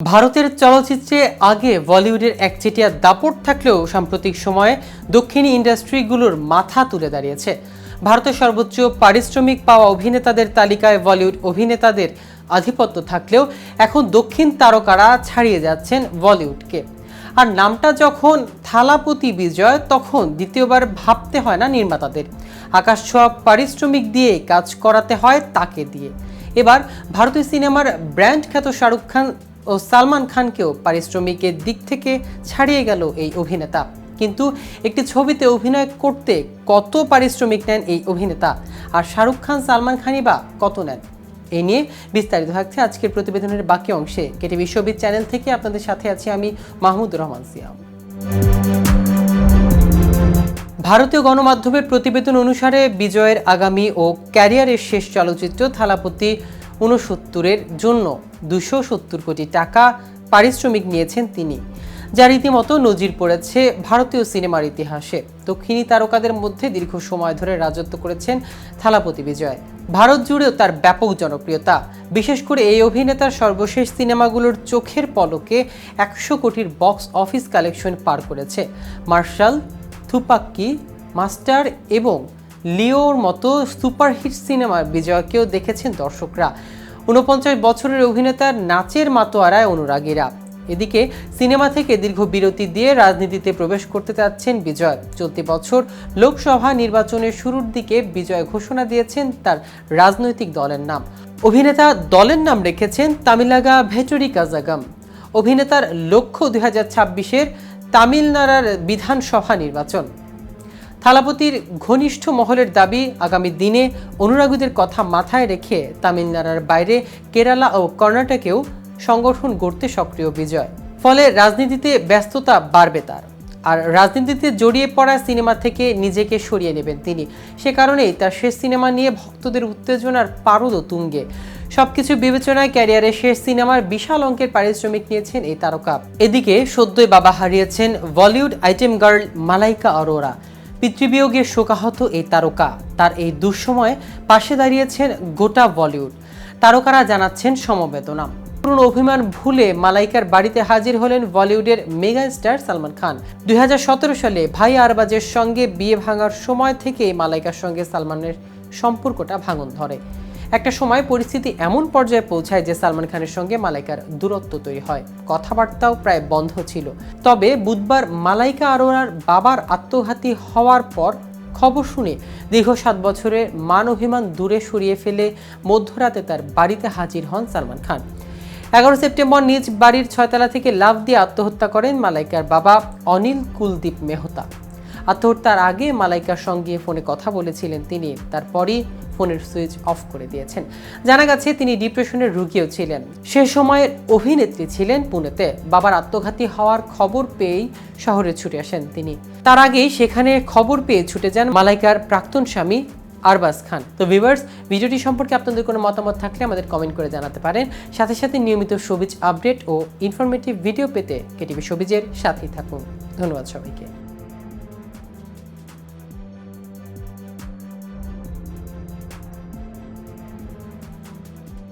ভারতের চলচ্চিত্রে আগে বলিউডের একচেটিয়া দাপট থাকলেও সাম্প্রতিক সময়ে দক্ষিণী ইন্ডাস্ট্রিগুলোর মাথা তুলে দাঁড়িয়েছে। ভারতের সর্বোচ্চ পারিশ্রমিক পাওয়া অভিনেতাদের তালিকায় বলিউড অভিনেতাদের আধিপত্য থাকলেও এখন দক্ষিণ তারকারা ছাড়িয়ে যাচ্ছেন বলিউডকে। আর নামটা যখন থালাপতি বিজয়, তখন দ্বিতীয়বার ভাবতে হয় না নির্মাতাদের। আকাশ ছোঁয়া পারিশ্রমিক দিয়ে কাজ করাতে হয় তাকে দিয়ে। এবার ভারতীয় সিনেমার ব্র্যান্ড খ্যাত শাহরুখ খান ও সালমান খানকেও পারিশ্রমিকের দিক থেকে ছাড়িয়ে গেল এই অভিনেতা। কিন্তু একটি ছবিতে অভিনয় করতে কত পারিশ্রমিক নেন এই অভিনেতা? আর শাহরুখ খান, সালমান খানই বা কত নেন? এই নিয়ে বিস্তারিত থাকছে আজকের প্রতিবেদনের বাকি অংশে। কেটি বিশ্ববিদ চ্যানেল থেকে আপনাদের সাথে আছি আমি মাহমুদ রহমান সিয়াম। ভারতীয় গণমাধ্যমের প্রতিবেদন অনুসারে বিজয়ের আগামী ও ক্যারিয়ারের শেষ চলচ্চিত্র থালাপতি ঊনসত্তরের জন্য দুশো সত্তর কোটি টাকা পারিশ্রমিক নিয়েছেন তিনি, যা রীতিমতো নজির পড়েছে ভারতীয় সিনেমার ইতিহাসে। দক্ষিণী তারকাদের মধ্যে দীর্ঘ সময় ধরে রাজত্ব করেছেন থালাপতি বিজয় ভারত জুড়েও তার ব্যাপক জনপ্রিয়তা। বিশেষ করে এই অভিনেতার সর্বশেষ সিনেমাগুলোর চোখের পলকে একশো কোটির বক্স অফিস কালেকশন পার করেছে। মার্শাল, থুপাক্কি, মাস্টার এবং লিওর মতো সুপারহিট সিনেমার বিজয়কেও দেখেছেন দর্শকরা। ঊনপঞ্চাশ বছরের অভিনেতার নাচের মাতোয়ারায় অনুরাগীরা। এদিকে সিনেমা থেকে দীর্ঘ বিরতি দিয়ে রাজনীতিতে প্রবেশ করতে চাচ্ছেন বিজয়। চলতি বছর লোকসভা নির্বাচনের শুরুর দিকে বিজয় ঘোষণা দিয়েছেন তার রাজনৈতিক দলের নাম। অভিনেতা দলের নাম রেখেছেন তামিলাগা ভেটরি কাজাগাম। অভিনেতার লক্ষ্য দুই হাজার ছাব্বিশের তামিলনাড়ার বিধানসভা নির্বাচন। থালাপতির ঘনিষ্ঠ মহলের দাবি আগামী দিনে অনুরাগীদের কথা মাথায় রেখে তামিলনাড়ার বাইরে কেরালা ও কর্ণাটকেও সংগঠন গড়তে সক্রিয় বিজয়। ফলে রাজনীতিতে ব্যস্ততা বাড়বে তার। আর রাজনীতিতে জড়িয়ে পড়া সিনেমা থেকে নিজেকে সরিয়ে নেবেন তিনি। সে কারণেই তার শেষ সিনেমা নিয়ে ভক্তদের উত্তেজনার পারদ তুঙ্গে। সবকিছু বিবেচনায় ক্যারিয়ারের শেষ সিনেমার বিশাল অঙ্কের পারিশ্রমিক নিয়েছেন এই তারকা। এদিকে সদ্যই বাবা হারিয়েছেন বলিউড আইটেম গার্ল মালাইকা অরোরা। পিতৃবিয়োগে শোকাহত এই তারকা। তার এই দুঃসময়ে পাশে দাঁড়িয়েছেন গোটা বলিউড। তারকারা জানাচ্ছেন সমবেদনা। পুরনো অভিমান ভুলে মালাইকার বাড়িতে হাজির হলেন বলিউডের মেগা স্টার সালমান খান। দুই হাজার সতেরো সালে ভাই আরবাজের সঙ্গে বিয়ে ভাঙার সময় থেকে মালাইকার সঙ্গে সালমানের সম্পর্কটা ভাঙন ধরে। একটা সময় পরিস্থিতি এমন পর্যায়ে পৌঁছায় যে সালমান খানের সঙ্গে মালাইকার দূরত্ব তৈরি হয়। কথাবার্তাও প্রায় বন্ধ ছিল। তবে বুধবার মালাইকা আরোরার বাবার আত্মঘাতী হওয়ার পর খবর শুনে দীর্ঘ সাত বছরের মান অভিমান দূরে সরিয়ে ফেলে মধ্যরাতে তার বাড়িতে হাজির হন সালমান খান। এগারো সেপ্টেম্বর নিজ বাড়ির ছয়তলা থেকে লাভ দিয়ে আত্মহত্যা করেন মালাইকার বাবা অনিল কুলদীপ মেহতা। আত্মহত্যার আগে মালাইকার সঙ্গে ফোনে কথা বলেছিলেন তিনি। তারপরই ফোনের সুইচ অফ করে দিয়েছেন। জানা গেছে, তিনি ডিপ্রেশনের রুগীও ছিলেন। সে সময়ের অভিনেত্রী ছিলেন পুনেতে। বাবার আত্মঘাতী হওয়ার খবর পেয়েই শহরে ছুটে আসেন তিনি। তার আগেই সেখানে খবর পেয়ে ছুটে যান মালাইকার প্রাক্তন স্বামী আরবাজ খান। তো ভিভার্স ভিডিওটি সম্পর্কে আপনাদের কোনো মতামত থাকলে আমাদের কমেন্ট করে জানাতে পারেন। সাথে সাথে নিয়মিত সবিজ আপডেট ও ইনফরমেটিভ ভিডিও পেতে কেটিভি সবিজের সাথেই থাকুন। ধন্যবাদ সবাইকে।